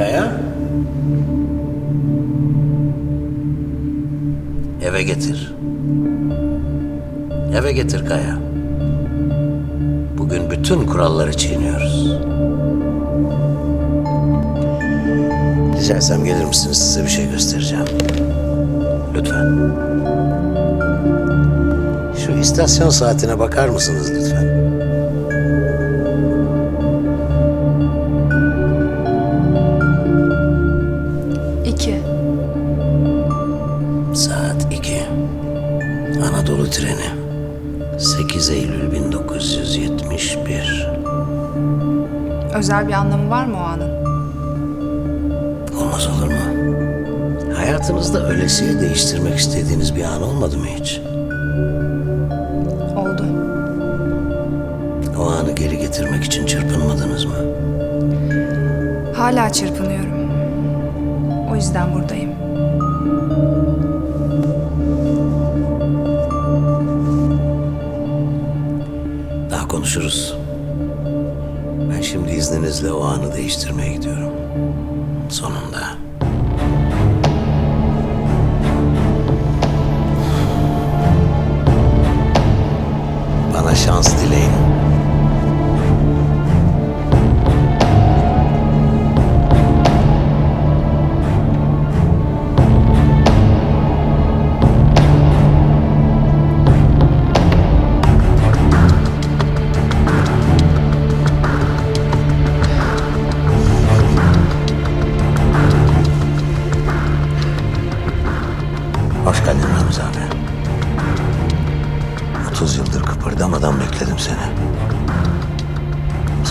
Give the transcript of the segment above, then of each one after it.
Kaya? Eve getir. Eve getir Kaya. Bugün bütün kuralları çiğniyoruz. Rica etsem gelir misiniz? Size bir şey göstereceğim. Lütfen. Şu istasyon saatine bakar mısınız lütfen? Özel bir anlamı var mı o anın? Olmaz olur mu? Hayatınızda ölesiye değiştirmek istediğiniz bir an olmadı mı hiç? Oldu. O anı geri getirmek için çırpınmadınız mı? Hala çırpınıyorum. O yüzden buradayım. Daha konuşuruz. İzninizle o anı değiştirmeye gidiyorum. Sonunda. Bana şans dileyin.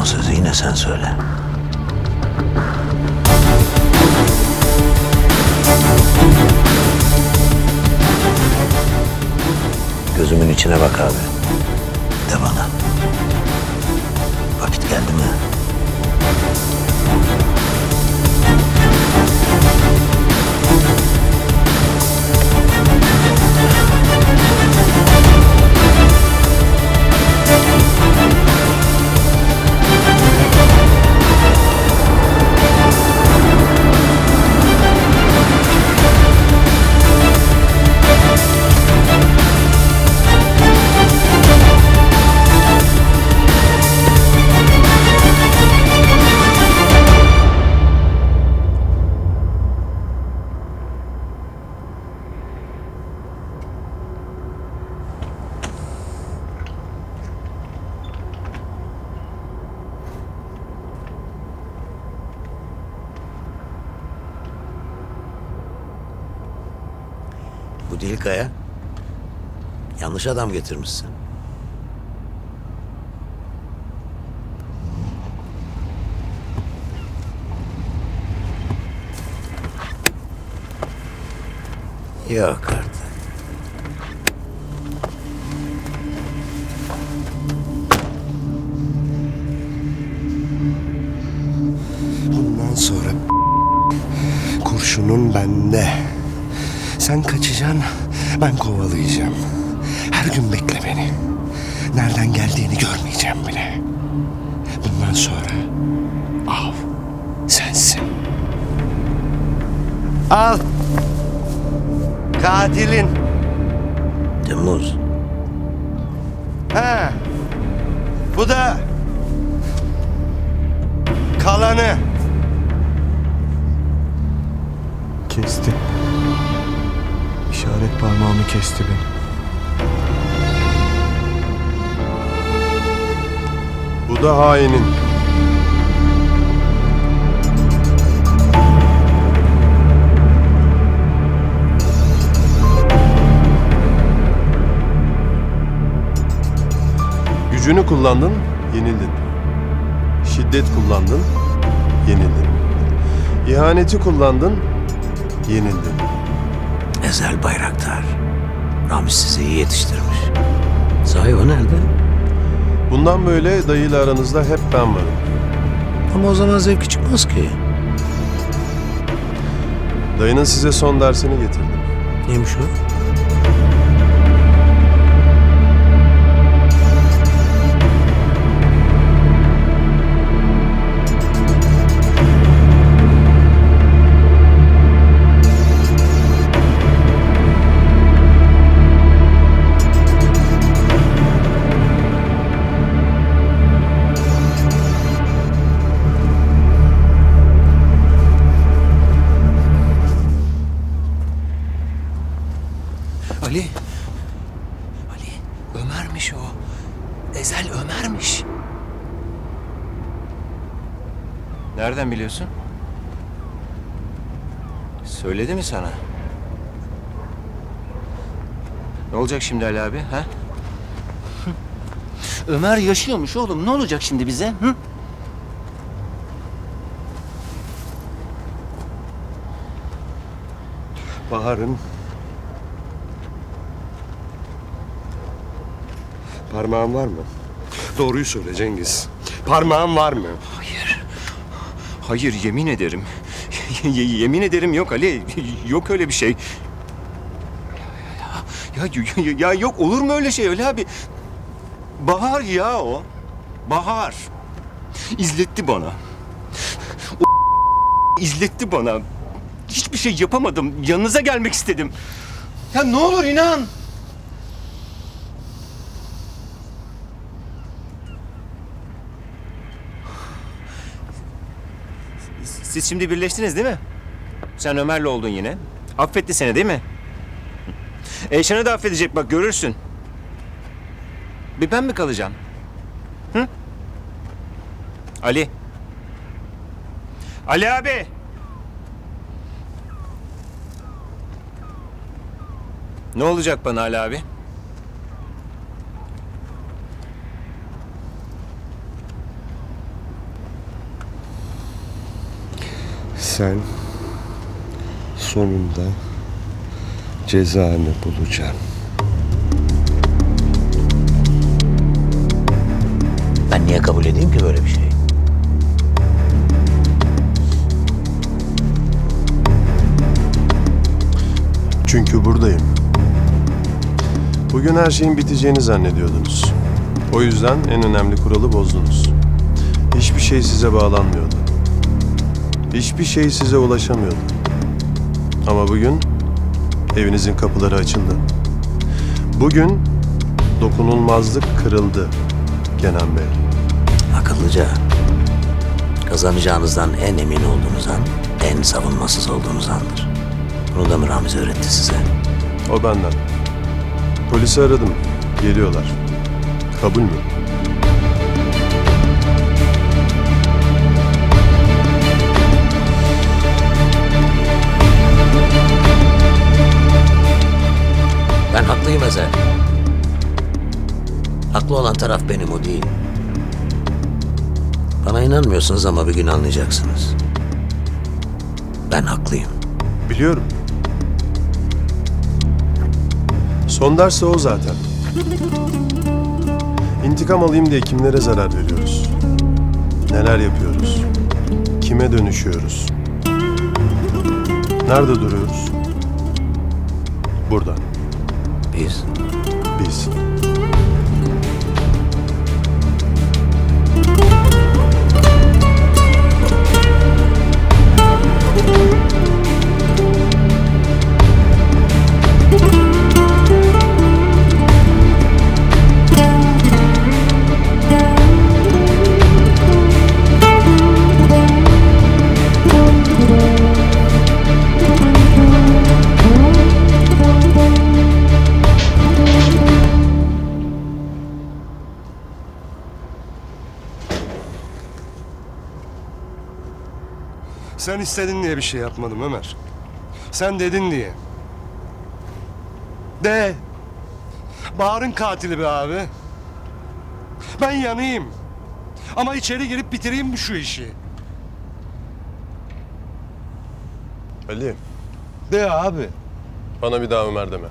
Son sözü yine sen söyle. Gözümün içine bak abi. De bana. Vakit geldi mi? Bu değil Kaya. Yanlış adam getirmişsin. Yok artık. Bundan sonra kurşunun bende. Sen kaçacaksın, ben kovalayacağım. Her gün bekle beni. Nereden geldiğini görmeyeceğim bile. Bundan sonra av sensin. Al. Katilin. Temmuz. Ha. Bu da kalanı. Kesti. İşaret parmağımı kesti beni. Bu da hainin. Gücünü kullandın, yenildin. Şiddet kullandın, yenildin. İhaneti kullandın, yenildin. Ezel Bayraktar. Ramiz sizi iyi yetiştirmiş. Sahi o nerede? Bundan böyle dayıyla aranızda hep ben varım. Ama o zaman zevki çıkmaz ki. Dayının size son dersini getirdim. Neymiş o? Nereden biliyorsun? Söyledi mi sana? Ne olacak şimdi Ali abi? Ha? Ömer yaşıyormuş oğlum. Ne olacak şimdi bize? Hı? Bahar'ın parmağın var mı? Doğruyu söyle Cengiz. Parmağın var mı? Hayır. Hayır yemin ederim. Yemin ederim yok Ali. Yok öyle bir şey. Ya, ya, ya, ya yok olur mu öyle şey öyle abi? Bahar ya o. Bahar. İzletti bana. O izletti bana. Hiçbir şey yapamadım. Yanınıza gelmek istedim. Ya ne olur inan. Siz şimdi birleştiniz değil mi? Sen Ömer'le oldun yine. Affetti seni değil mi? Eyşan'ı da affedecek bak görürsün. Bir ben mi kalacağım? Hı? Ali. Ali abi. Ne olacak bana Ali abi? Sen sonunda cezanı bulacaksın. Ben niye kabul edeyim ki böyle bir şey? Çünkü buradayım. Bugün her şeyin biteceğini zannediyordunuz. O yüzden en önemli kuralı bozdunuz. Hiçbir şey size bağlanmıyordu. Hiçbir şey size ulaşamıyordu. Ama bugün evinizin kapıları açıldı. Bugün dokunulmazlık kırıldı Kenan Bey. Akıllıca. Kazanacağınızdan en emin olduğunuz an, en savunmasız olduğunuz andır. Bunu da mı Ramiz öğretti size? O benden. Polisi aradım. Geliyorlar. Kabul mü? Ben haklıyım Ezel. Haklı olan taraf benim o değil. Bana inanmıyorsunuz ama bir gün anlayacaksınız. Ben haklıyım. Biliyorum. Son de o zaten. İntikam alayım diye kimlere zarar veriyoruz? Neler yapıyoruz? Kime dönüşüyoruz? Nerede duruyoruz? Burada. Biz Biz. Sen istedin diye bir şey yapmadım Ömer. Sen dedin diye. De. Bahar'ın katili be abi. Ben yanayım. Ama içeri girip bitireyim bu şu işi. Ali, De abi. bana bir daha Ömer deme.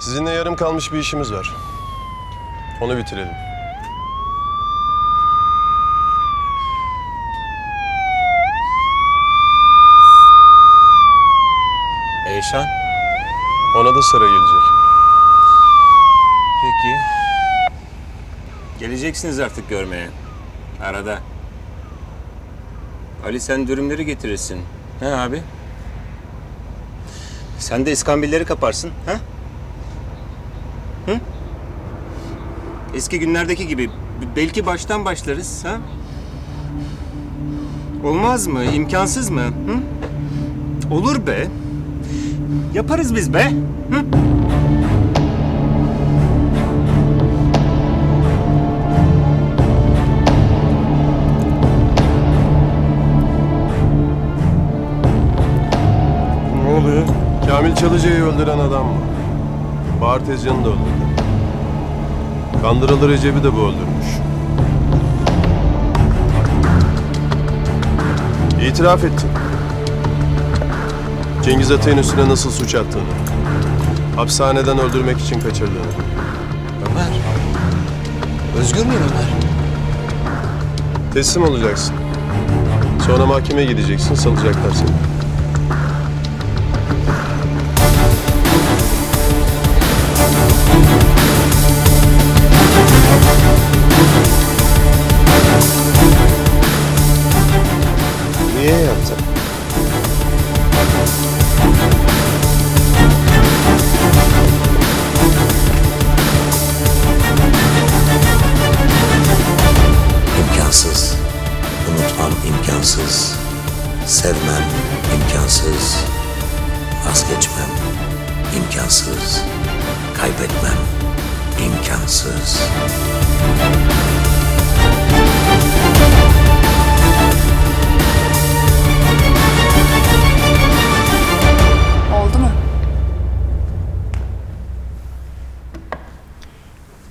Sizinle yarım kalmış bir işimiz var. Onu bitirelim. Eyşan. Ona da sıra gelecek. Peki. Geleceksiniz artık görmeye. Arada. Ali sen dürümleri getirirsin. He abi? Sen de iskambilleri kaparsın. Ha? Hı? Eski günlerdeki gibi. Belki baştan başlarız. Ha? Olmaz mı? İmkansız mı? Hı? Olur be. Yaparız biz be. Hı? Ne oluyor? Kamil Çalıcı'yı öldüren adam mı? Bahar Tezcan'ı da öldürdü. Kandıralı Recep'i de bu öldürmüş. İtiraf ettim. Cengiz Atay'ın üstüne nasıl suç attığını. Hapishaneden öldürmek için kaçırdığını. Ömer. Özgür müyüm Ömer? Teslim olacaksın. Sonra mahkemeye gideceksin, salacaklar seni. Niye yaptın?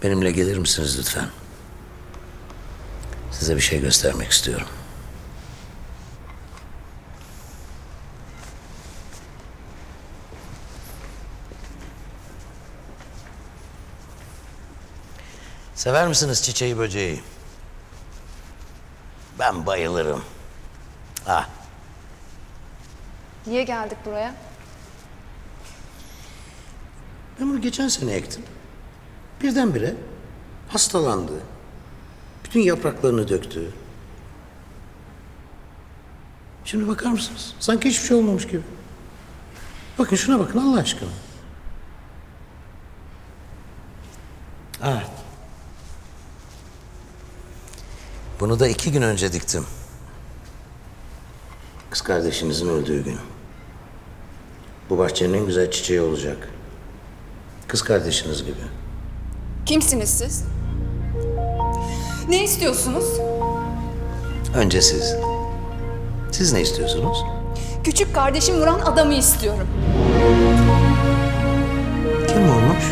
Benimle gelir misiniz lütfen? Size bir şey göstermek istiyorum. Sever misiniz çiçeği böceği? Ben bayılırım. Ah, Niye geldik buraya? ben bunu geçen sene ektim. Birdenbire hastalandı. Bütün yapraklarını döktü. Şimdi bakar mısınız? Sanki hiçbir şey olmamış gibi. Bakın şuna bakın Allah aşkına. Evet. Bunu da iki gün önce diktim. Kız kardeşinizin öldüğü gün. Bu bahçenin en güzel çiçeği olacak. Kız kardeşiniz gibi. Kimsiniz siz? Ne istiyorsunuz? Önce siz. Siz ne istiyorsunuz? Küçük kardeşim vuran adamı istiyorum. Kim vurmuş?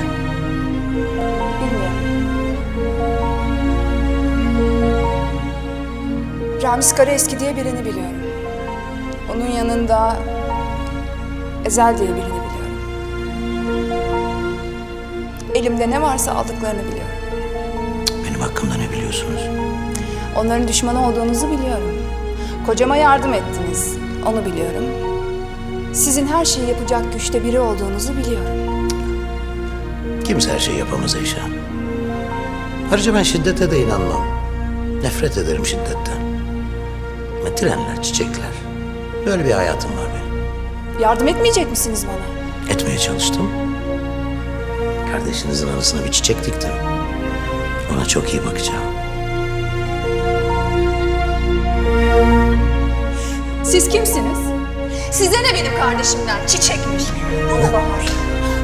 Bilmiyorum. Ramiz Karaeski diye birini biliyorum. Onun yanında Ezel diye birini biliyorum. Elimde ne varsa aldıklarını biliyorum. Benim hakkımda ne biliyorsunuz? Onların düşmanı olduğunuzu biliyorum. Kocama yardım ettiniz. Onu biliyorum. Sizin her şeyi yapacak güçte biri olduğunuzu biliyorum. Kimse her şeyi yapamaz Eyşan. Ayrıca ben şiddete de inanmam. Nefret ederim şiddetten. Ve Trenler, çiçekler. Böyle bir hayatım var benim. Yardım etmeyecek misiniz bana? Etmeye çalıştım. Kardeşinizin arasına bir çiçek diktim. Ona çok iyi bakacağım. Siz kimsiniz? Size ne benim kardeşimden? Çiçekmiş. Ama Bahar.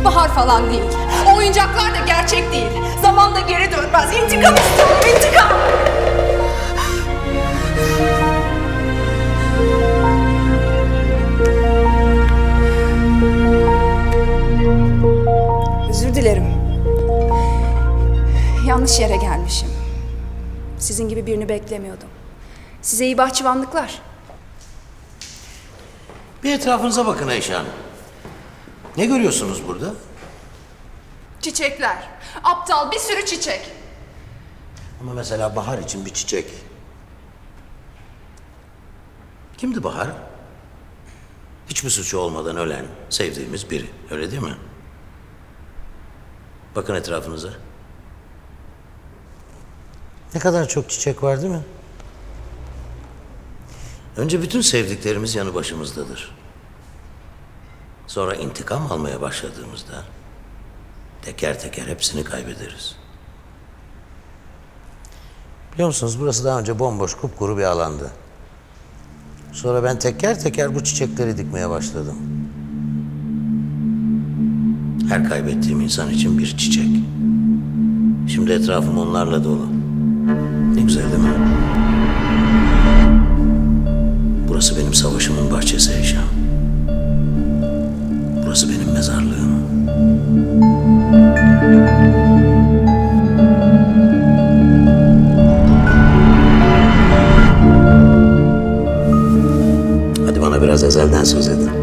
Bahar falan değil. O oyuncaklar da gerçek değil. Zaman da geri dönmez. İntikam istiyorum, intikam! Yanlış yere gelmişim. Sizin gibi birini beklemiyordum. Size iyi bahçıvanlıklar. Bir etrafınıza bakın Eyşan. Ne görüyorsunuz burada? Çiçekler. Aptal bir sürü çiçek. Ama mesela Bahar için bir çiçek. Kimdi Bahar? Hiçbir suçu olmadan ölen, sevdiğimiz biri. Öyle değil mi? Bakın etrafınıza. Ne kadar çok çiçek var değil mi? Önce bütün sevdiklerimiz yanı başımızdadır. Sonra intikam almaya başladığımızda teker teker hepsini kaybederiz. Biliyor musunuz burası daha önce bomboş kupkuru bir alandı. Sonra ben teker teker bu çiçekleri dikmeye başladım. Her kaybettiğim insan için bir çiçek. Şimdi etrafım onlarla dolu. Ne güzel değil mi? Burası benim savaşımın bahçesi Eşam. Burası benim mezarlığım. Hadi bana biraz ezelden söz edin.